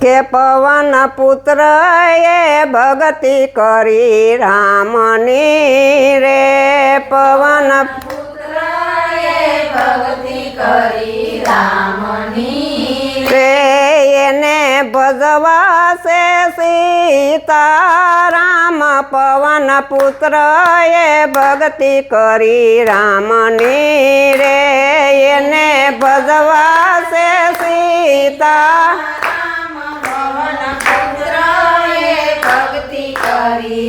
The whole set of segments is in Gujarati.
કે પવન પુત્ર એ ભક્તિ કરી રામની રે પવન ભક્તિ કરી રામની રે. એને ભજવા છે સીતારામ. પવન પુત્ર એ ભક્તિ કરી રામની રે એને ભજવા છે સીતા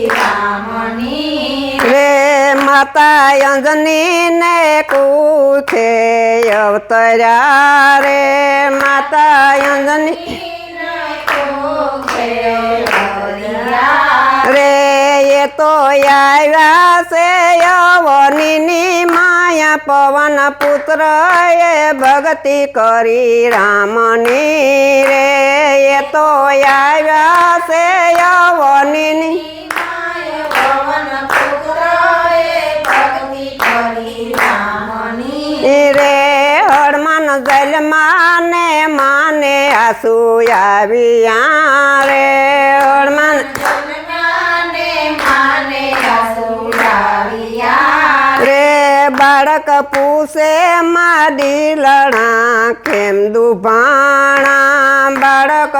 રામની રે માતા અંજની ને કુથે અવતર્યા રે માતા અંજની તો આવ્યા છે યવનીની માયા પવન પુત્ર એ ભક્તિ કરી રામની રે એ તો આવ્યા છે યવનીની પવન પુત્ર એ ભક્તિ કરી રામની રે હળમન જલમાં ને માને આસુ આવ્યા રે હળમન પૂછે માડી લણા કેમ દુભાણા બાળક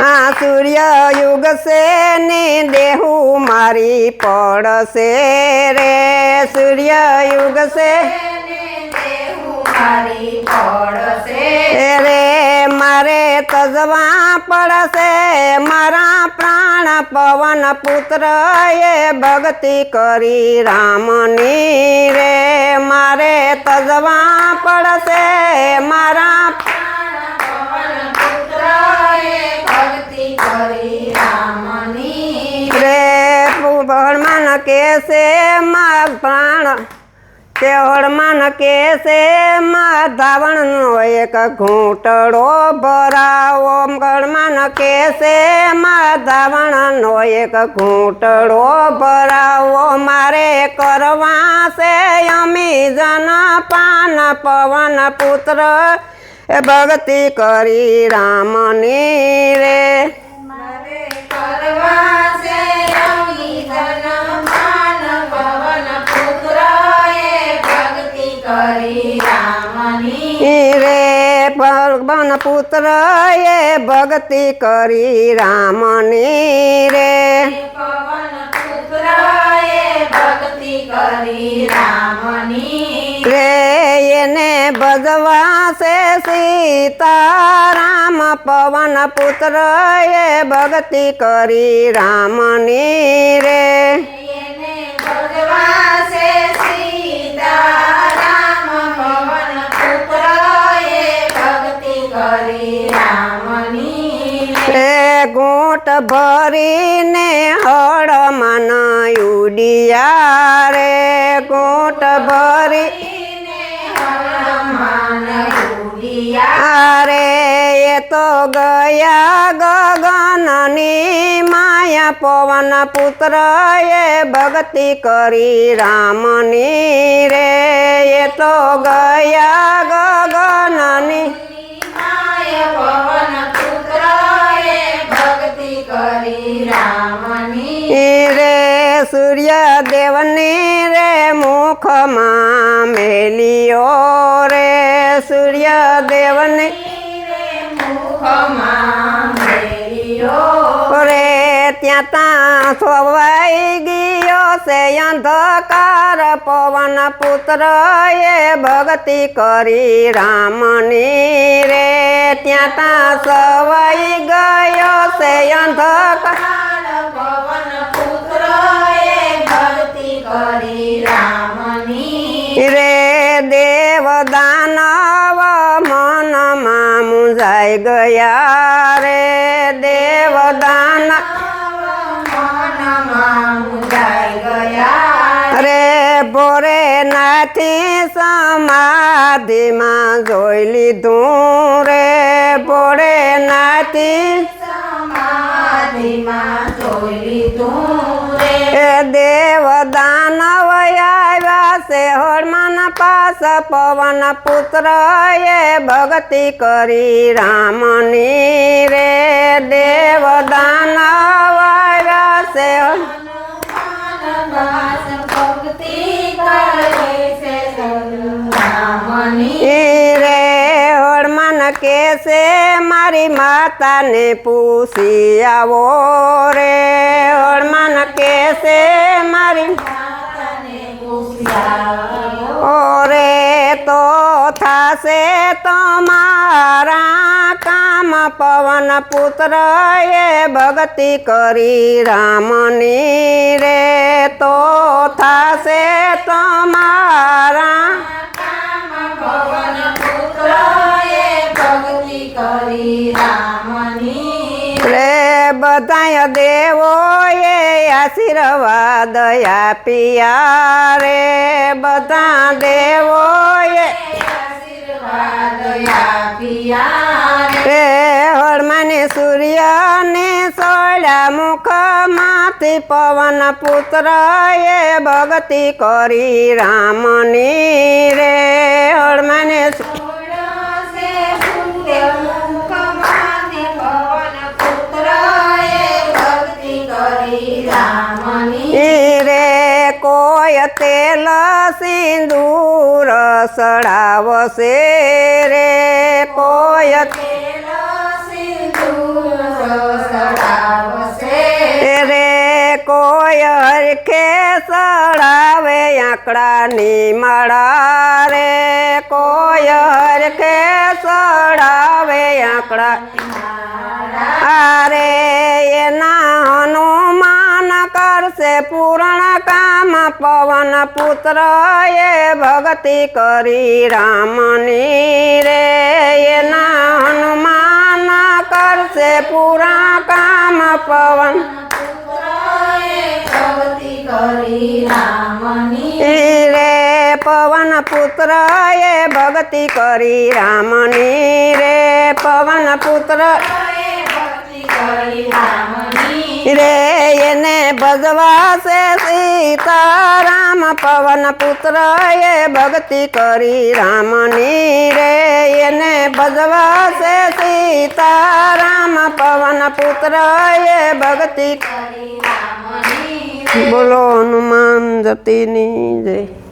આ સૂર્ય યુગ છે ને દેહું મારી પડશે રે સૂર્ય યુગ છે રે મારે તજવા પડશે. મારા પ્રાણ પવન પુત્ર એ ભક્તિ કરી રામની રે. મારે તજવા પડશે. મારા રે. ભગવાન કેસે મા પ્રાણ તે હળમાન કેસે મા ધાવણનો એક ઘૂંટડો ભરાવો. ગળમાં કેસે મા ધાવણનો એક ઘૂંટડો ભરાવો. મારે કરવા છે અમી જન પાન, પવન પુત્ર. ભક્તિ કરી રામની રે. કરી પુત્ર એ ભક્તિ કરી રામની રે. પવન પુત્ર એ ભક્તિ કરી રામની રે. એને ભજવા છે સીતારામ. પવન પુત્ર એ ભક્તિ કરી રામની ભરીને હળમાન ઉડિયા રે ગોટ ભરી અરે એ તો ગયા ગગનની માયા, પવન પુત્ર એ ભક્તિ કરી રામની રે. એ તો ગયા ગગનની માયા, પવન પુત્ર એ ભક્તિ કરી રામની રે સૂર્ય દેવની રે મુખમાં મેલિયો રે સૂર્ય દેવની રે ત્યાં ત્યાં સોવાઈ ગયો છે અંધકાર પવન પુત્ર એ ભક્તિ કરી રામની રે ત્યાં ત્યાં સવાઈ ગયો છે અંધક પવન પુત્ર એ ભક્તિ કરી રામની. રે દેવ દાનવ મનમાં મુંજાઈ ગયા ભોરે નાથી સમાધિમાં જોઈ લીધું રે. ભોરે નાથી સમાધિમાં જોઈ લીધું રે. દેવ દાનવ આવ્યા છે. હળમાન પાસ પવન પુત્ર એ ભક્તિ કરી રામની મારી માતાને પૂછી આવો રે હળમન કેસે મારી ઓરે તો થાશે તમારા કામ પવન પુત્ર એ ભક્તિ કરી રામની રે તો થાશે તમારા પવન પુત્ર એ ભક્તિ કરી રામની રે બધાય દેવો એ આશીર્વાદ આપ્યા રે બધા દેવો એ આશીર્વાદ આપ્યા રે હળમાને સૂર્યને સોળ્યા મુખમાંથી પવન પુત્ર એ ભક્તિ કરી રામની રે હળમાને તુલસે સિંદૂર સડાવશે રે પોયત. રે કોઈ હરખે સડાવે આંકડાની માળા. રે કોઈ હરખે સડાવે આંકડા અરે એના કરશે પૂર્ણ કામ પવન પુત્ર એ ભક્તિ કરી રામની રે. એના હનુમાન કરશે પૂરા કામ પવન. રે પવન પુત્ર એ ભક્તિ કરી રામની રે. પવન પુત્ર રે એને ભજવાશે સીતારામ પવન પુત્ર એ ભક્તિ કરી રામની રે એને ભજવાશે સીતારામ પવન પુત્ર એ ભક્તિ કરી રામની બોલો હનુમાન જતીની જય.